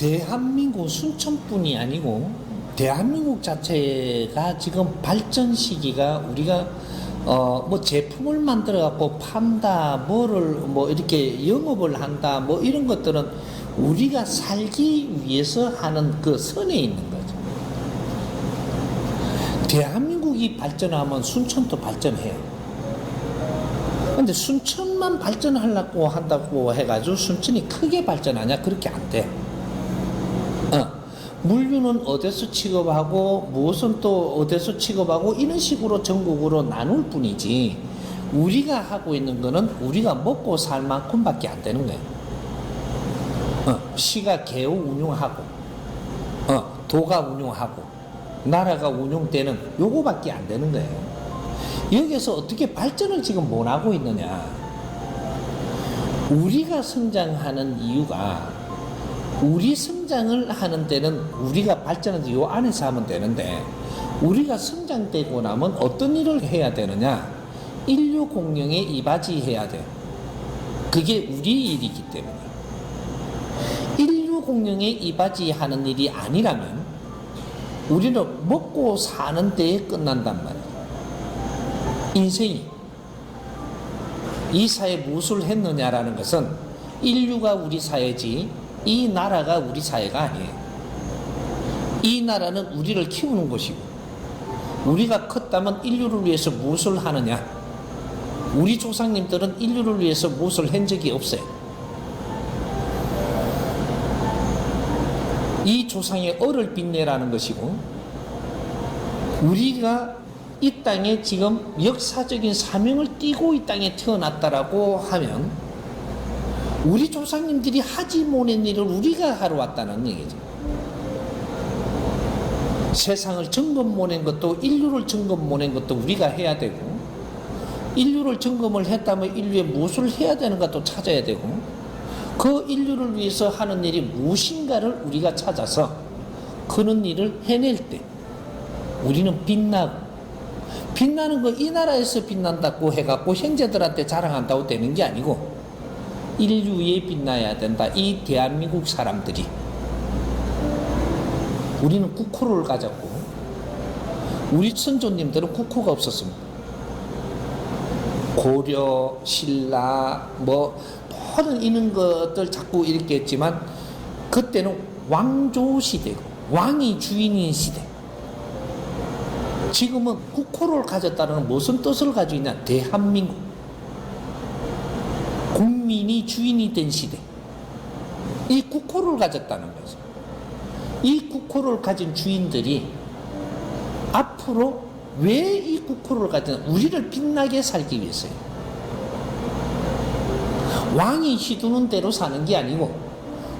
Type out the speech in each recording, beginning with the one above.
대한민국 순천뿐이 아니고 대한민국 자체가 지금 발전 시기가 우리가 어 뭐 제품을 만들어 갖고 판다 뭐를 뭐 이렇게 영업을 한다 뭐 이런 것들은 우리가 살기 위해서 하는 그 선에 있는 거죠. 대한민국이 발전하면 순천도 발전해요. 근데 순천만 발전하려고 한다고 해가지고 순천이 크게 발전하냐? 그렇게 안 돼. 어. 물류는 어디서 취급하고 무엇은 또 어디서 취급하고 이런 식으로 전국으로 나눌 뿐이지 우리가 하고 있는 거는 우리가 먹고 살 만큼밖에 안 되는 거예요. 어. 시가 개우 운용하고 어. 도가 운용하고 나라가 운용되는 요거밖에 안 되는 거예요. 여기서 어떻게 발전을 지금 못 하고 있느냐? 우리가 성장하는 이유가 우리 성장을 하는 데는 우리가 발전해서 요 안에서 하면 되는데 우리가 성장되고 나면 어떤 일을 해야 되느냐? 인류 공룡에 이바지해야 돼. 그게 우리 일이기 때문에. 인류 공룡에 이바지하는 일이 아니라면 우리는 먹고 사는 데에 끝난단 말이야. 인생이 이 사회에 무엇을 했느냐라는 것은 인류가 우리 사회지 이 나라가 우리 사회가 아니에요. 이 나라는 우리를 키우는 것이고 우리가 컸다면 인류를 위해서 무엇을 하느냐? 우리 조상님들은 인류를 위해서 무엇을 한 적이 없어요. 이 조상의 얼을 빛내라는 것이고 우리가 이 땅에 지금 역사적인 사명을 띠고 이 땅에 태어났다라고 하면 우리 조상님들이 하지 못한 일을 우리가 하러 왔다는 얘기죠. 세상을 점검 못한 것도 인류를 점검 못한 것도 우리가 해야 되고 인류를 점검을 했다면 인류에 무엇을 해야 되는가도 찾아야 되고 그 인류를 위해서 하는 일이 무엇인가를 우리가 찾아서 그런 일을 해낼 때 우리는 빛나고 빛나는 거 이 나라에서 빛난다고 해갖고 형제들한테 자랑한다고 되는 게 아니고 인류에 빛나야 된다. 이 대한민국 사람들이 우리는 국호를 가졌고 우리 선조님들은 국호가 없었습니다. 고려, 신라, 뭐 모든 이런 것들 자꾸 이렇게 했지만 그때는 왕조 시대고 왕이 주인인 시대. 지금은 국호를 가졌다는 무슨 뜻을 가지고 있냐? 대한민국. 국민이 주인이 된 시대. 이 국호를 가졌다는 거죠. 이 국호를 가진 주인들이 앞으로 왜 이 국호를 가진 우리를 빛나게 살기 위해서요. 왕이 휘두는 대로 사는 게 아니고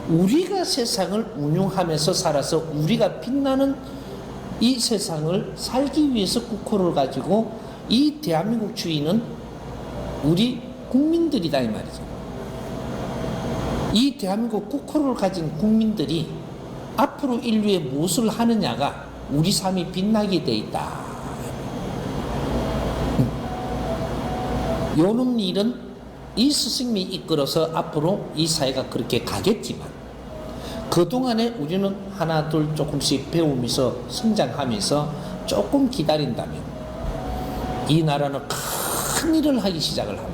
우리가 세상을 운용하면서 살아서 우리가 빛나는 이 세상을 살기 위해서 국호를 가지고 이 대한민국 주인은 우리 국민들이다 이 말이죠. 이 대한민국 국호를 가진 국민들이 앞으로 인류에 무엇을 하느냐가 우리 삶이 빛나게 돼 있다. 요놈 일은 이 스승님이 이끌어서 앞으로 이 사회가 그렇게 가겠지만 그동안에 우리는 하나 둘 조금씩 배우면서 성장하면서 조금 기다린다면 이 나라는 큰 일을 하기 시작을 합니다.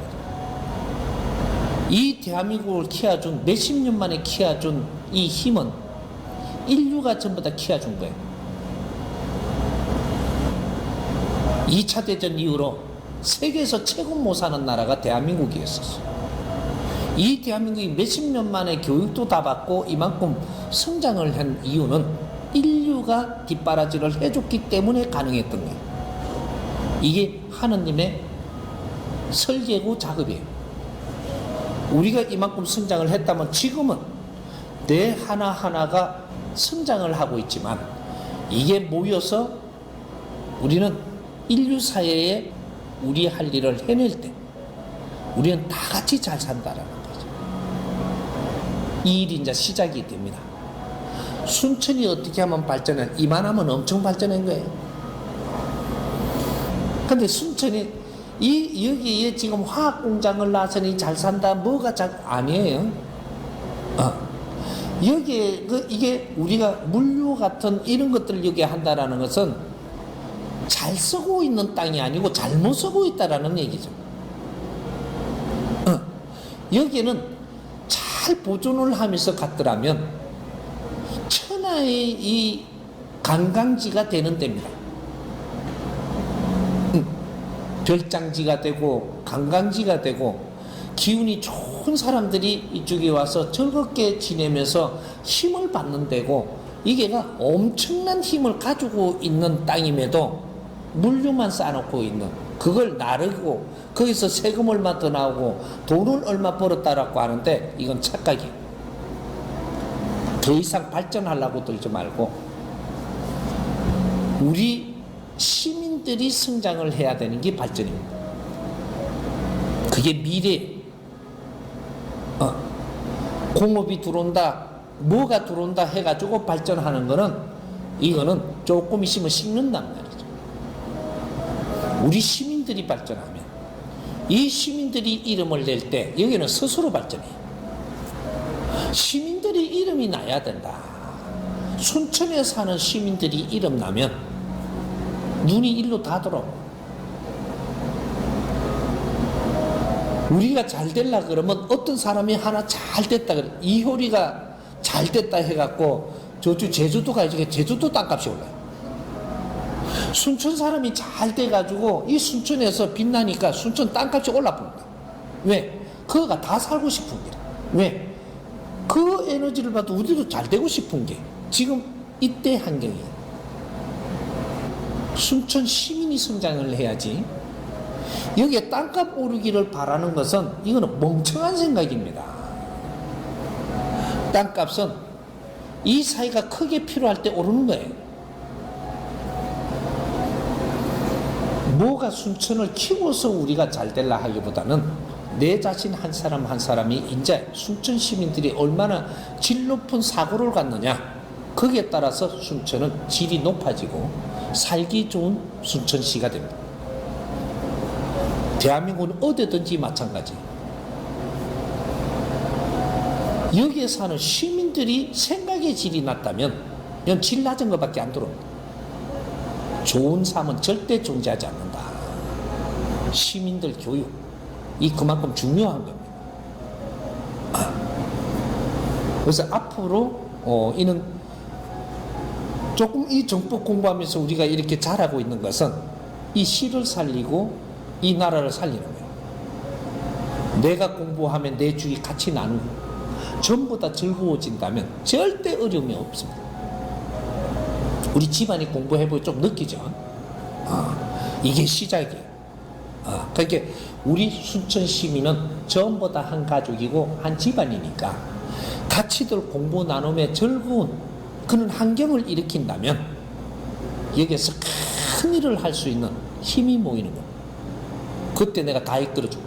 이 대한민국을 키워준 몇십 년 만에 키워준 이 힘은 인류가 전부 다 키워준 거예요. 2차 대전 이후로 세계에서 최고 못 사는 나라가 대한민국이었었어요. 이 대한민국이 몇십 년 만에 교육도 다 받고 이만큼 성장을 한 이유는 인류가 뒷바라지를 해줬기 때문에 가능했던 거예요. 이게 하느님의 설계고 작업이에요. 우리가 이만큼 성장을 했다면 지금은 내 하나하나가 성장을 하고 있지만 이게 모여서 우리는 인류 사회에 우리 할 일을 해낼 때 우리는 다 같이 잘 산다라는 거죠. 이 일이 이제 시작이 됩니다. 순천이 어떻게 하면 발전해? 이만하면 엄청 발전한 거예요. 근데 순천이 이 여기에 지금 화학 공장을 놔서니 잘 산다 뭐가 잘 아니에요. 어. 여기에 그 이게 우리가 물류 같은 이런 것들을 여기 한다라는 것은 잘 쓰고 있는 땅이 아니고 잘못 쓰고 있다라는 얘기죠. 어. 여기에는 잘 보존을 하면서 갔더라면 천하의 이 관광지가 되는 데입니다. 별장지가 되고 관광지가 되고 기운이 좋은 사람들이 이쪽에 와서 즐겁게 지내면서 힘을 받는 데고 이게가 엄청난 힘을 가지고 있는 땅임에도 물류만 쌓아놓고 있는 그걸 나르고 거기서 세금 얼마 더 나오고 돈을 얼마 벌었다라고 하는데 이건 착각이에요. 더 이상 발전하려고 들지 말고 우리 시민들이 성장을 해야 되는 게 발전입니다. 그게 미래. 어, 공업이 들어온다, 뭐가 들어온다 해가지고 발전하는 거는 이거는 조금 있으면 식는단 말이죠. 우리 시민들이 발전하면 이 시민들이 이름을 낼 때 여기는 스스로 발전해요. 시민들이 이름이 나야 된다. 순천에 사는 시민들이 이름 나면 눈이 일로 다 돌아. 우리가 잘 될라 그러면 어떤 사람이 하나 잘 됐다 그래. 이효리가 잘 됐다 해갖고 저쪽 제주도가 이제 제주도 땅값이 올라요. 순천 사람이 잘 돼가지고 이 순천에서 빛나니까 순천 땅값이 올라붙는다. 왜? 그거가 다 살고 싶은 게. 왜? 그 에너지를 봐도 우리도 잘 되고 싶은 게 지금 이때 환경이에요. 순천 시민이 성장을 해야지. 여기에 땅값 오르기를 바라는 것은 이거는 멍청한 생각입니다. 땅값은 이 사이가 크게 필요할 때 오르는 거예요. 뭐가 순천을 키워서 우리가 잘 될라 하기보다는 내 자신 한 사람 한 사람이 이제 순천 시민들이 얼마나 질 높은 사고를 갖느냐 거기에 따라서 순천은 질이 높아지고 살기 좋은 순천시가 됩니다. 대한민국은 어디든지 마찬가지. 여기에 사는 시민들이 생각의 질이 낮다면 이건 질 낮은 것밖에 안 들어옵니다. 좋은 삶은 절대 존재하지 않는다. 시민들 교육. 이 그만큼 중요한 겁니다. 그래서 앞으로 어, 이는 조금 이 정법 공부하면서 우리가 이렇게 잘하고 있는 것은 이 시를 살리고 이 나라를 살리는 거예요. 내가 공부하면 내 주위 같이 나누고 전부 다 즐거워진다면 절대 어려움이 없습니다. 우리 집안이 공부해보고 좀 느끼죠? 아, 이게 시작이에요. 아, 그러니까 우리 순천 시민은 전부 다 한 가족이고 한 집안이니까 같이들 공부 나눔에 즐거운 그런 환경을 일으킨다면 여기에서 큰 일을 할 수 있는 힘이 모이는 거예요. 그때 내가 다 이끌어주고